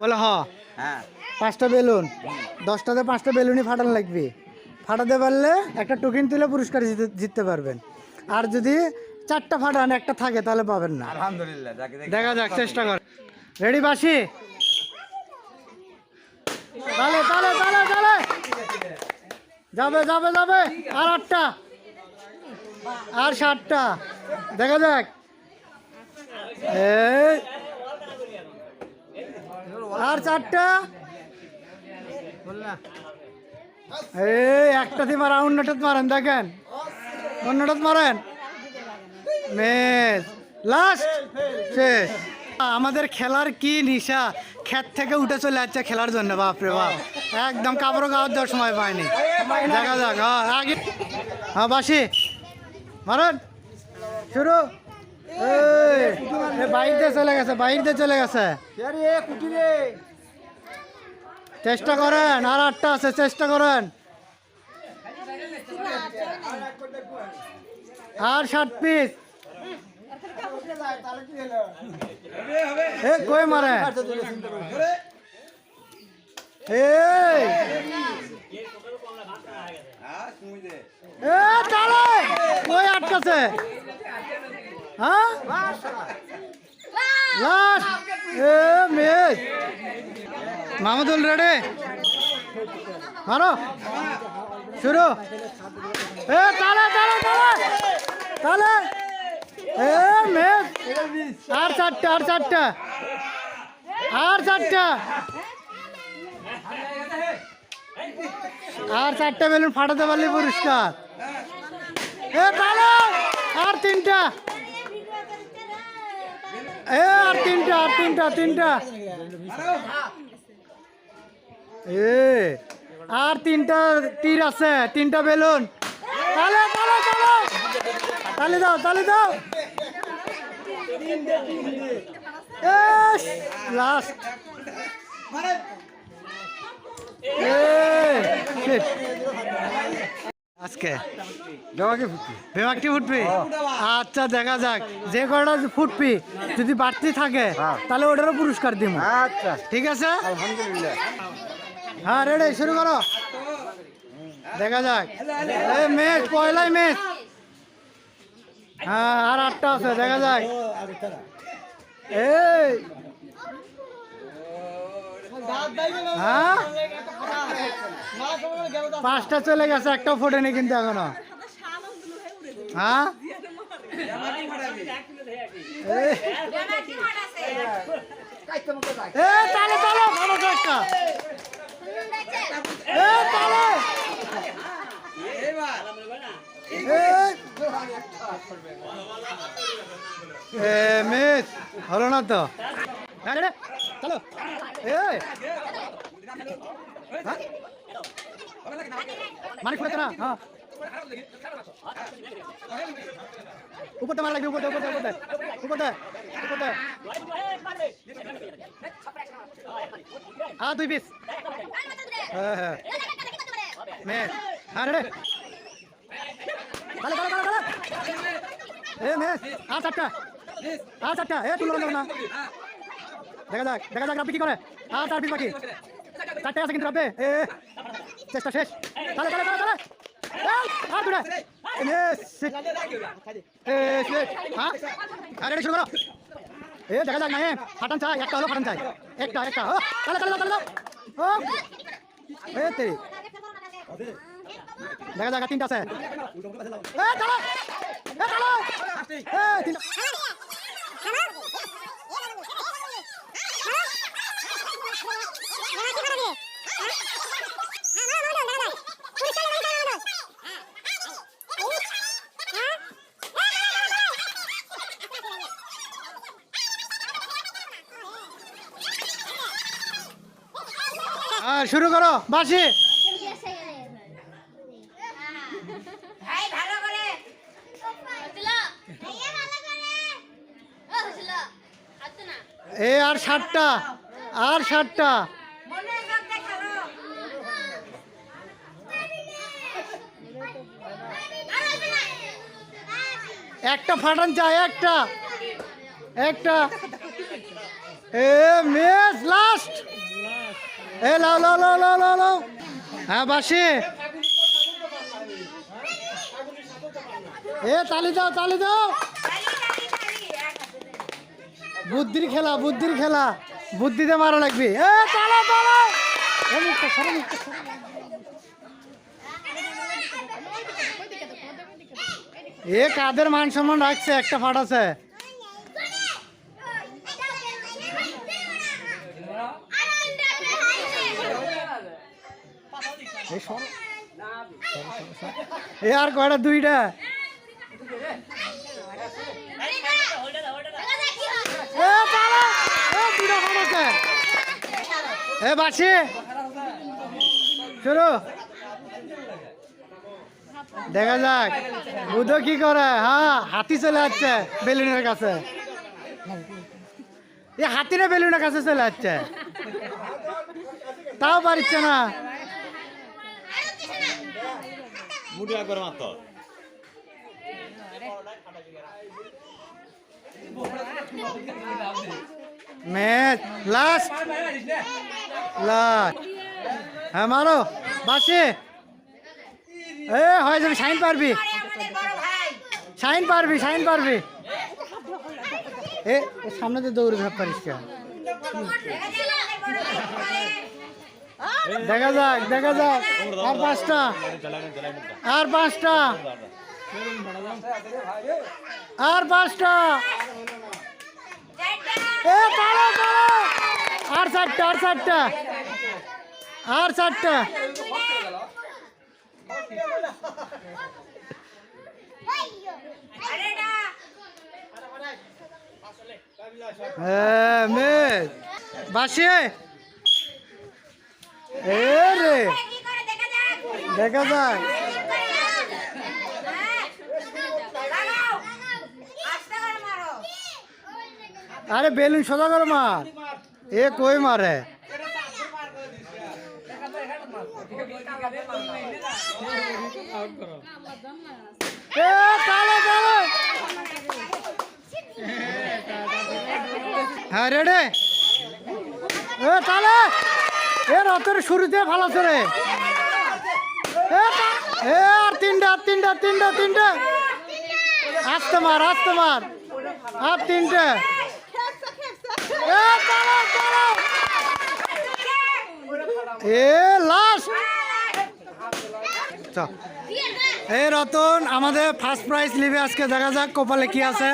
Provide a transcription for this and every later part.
বলে হ। হ্যাঁ। পাঁচটা বেলুন। দশটাতে পাঁচটা বেলুনই ফাটানো লাগবে। ফাটাতে পারলে একটা টোকেন তুলে পুরস্কার জিতে- জিততে পারবেন। আর যদি চারটা ফাটান একটা থাকে তাহলে পাবেন না। আলহামদুলিল্লাহ দেখা যাক চেষ্টা কর। রেডি বাসি? তালে তালে তালে তালে। যাবে যাবে যাবে। আর আটটা। আর সাতটা। দেখা যাক। এই আর চারটা? একটা দিয়ে মারা অন্যটাত মারেন, দেখেন। অন্যটাত মারেন। মেস, লাস্ট, শেষ। আমাদের খেলার কি নিশা? ক্ষেত থেকে উঠে চলে যাচ্ছে খেলার জন্য বাপরে বাপ। একদম কাপড় গাওয়ার দেওয়ার সময় পায়নি। দেখা যাক হ্যাঁ আগে হ্যাঁ বাসি। মারেন। শুরু। চলে গেছে বাইর চলে গেছে। চেষ্টা করেন আর আটটা আছে চেষ্টা করেন। আর ষাট পিস কই মারে? এই। হ্যাঁ তুমি দে। এ কই আটকাছে হ্যাঁ লাস্ট এ মেজ মাহমুদুল রেডি মারো। শুরু। এ মেজ আর চারটা আর চারটা। আর চারটা। আর চারটা বেলুন ফাটাতে পারলি পুরস্কার। আর তিনটা। এ, আর তিনটা আর তিনটা তিনটা। এ আর তিনটা তীর আছে তিনটা বেলুন। তালে তালে তালে। তালে দাও তালে দাও। লাস্ট আজকে বেমাকটি ফুটবি। আচ্ছা দেখা যাক। যে কটা ফুটবি যদি বাড়তি থাকে তাহলে ওটারও পুরস্কার দিব আচ্ছা। ঠিক আছে? আলহামদুলিল্লাহ। হ্যাঁ রেডি শুরু করো। দেখা যাক। ম্যাচ পয়লাই ম্যাচ হ্যাঁ আর আটটা আছে, দেখা যাক। এই। হ্যাঁ? পাঁচটা চলে গেছে একটাও ফোটেনি কিন্তু এখনও। হ্যাঁ? তালে তালে, ভালো একটা মিস হলো না তো? হ্যাঁ চলো হ্যাঁ? মানে ফুটেছে না হ্যাঁ। উপরটা মারা লাগবে উপরটা উপরটা উপরটা উপরটা উপরটা হ্যাঁ দুই পিস হ্যাঁ হ্যাঁ। হ্যাঁ রে তালে তালে তালে তালে এ মেস আর চারটা। আর চারটা। এ তুলো না। দেখা যাক দেখা যাক রাব্বি কি আর চার পিস বাকি। চারটে আছে কিন্তু রাব্বে। এ চেষ্টা শেষ। তালে তালে এই, আর দুটা। এ, শুরু করো। এ, দেখা যাক না, এ, ফাটান চাই, একটা হলো ফাটান চাই। একটা একটা, ও এ তেরি দেখা যাক তিনটা আছে। শুরু করো বাসি এ আর ষাটটা আর ষাটটা। একটা ফাটান চাই একটা। একটা। এ মিস লাস্ট এ, লাও লাও লাও লাও লাও লাও। হ্যাঁ বাসি। এ, তালি দাও তালি দাও। বুদ্ধির খেলা বুদ্ধির খেলা। বুদ্ধিতে মারা লাগবে। এ, তালা তালা। এ কাদের মান সম্মান রাখছে? একটা ফাটাছে এই সরো। সরো, সরো, সরো। এ আর কয়টা? দুইটা। দেখা যাক। বুধো কি করে? হ্যাঁ হাতি চলে যাচ্ছে বেলুনের কাছে। এ হাতি বেলুনের কাছে চলে যাচ্ছে তাও পারিচ্ছে না। মুড়ি একবার মাত্র। Match last. লাস্ট। হ্যাঁ মারো। বাসি। এ হয় যাবে সাইন পারবি। আমাদের বড় ভাই সাইন পারবি সাইন পারবি। এ সামনে দিয়ে দৌড়ে ভাব পারিস কেন? দেখা যাক দেখা যাক। আর পাঁচটা। আর পাঁচটা। আর পাঁচটা। আর চারটা আর চারটা। আর চারটা। হ্যাঁ মেজ বাসি। এ রে। দেখা মারো আরে বেলুন সোজা করে মার। এ কই মারে? হ্যাঁ রেডে। এ তালে এ শুরুতে ভালো এ এ, আর তিনটা তিনটা তিনটা তিনটা। আস্তে মার আস্তে মার আর তিনটে। এ এ লাস্ট এই রতন, আমাদের ফার্স্ট প্রাইজ নিবে আজকে। দেখা যাক, কপালে কি আছে।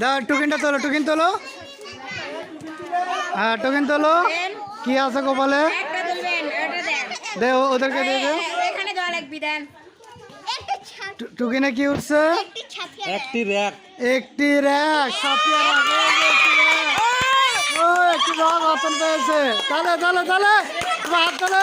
দাও, টুকিনটা তোলো, টুকিন তোলো। হ্যাঁ টুকিন তোলো। কি আছে কপালে একটা তুলবেন ওটা দেন দে ওদেরকে দিয়ে দে এখানে দেওয়া লাগবি দেন। টুকিনে কি উঠছে? একটি র্যাক। একটি র্যাক সাপিয়া র্যাক একটি র্যাক। ও একটি রক রতন পেয়েছে। তাহলে তাহলে তাহলে হাত তাহলে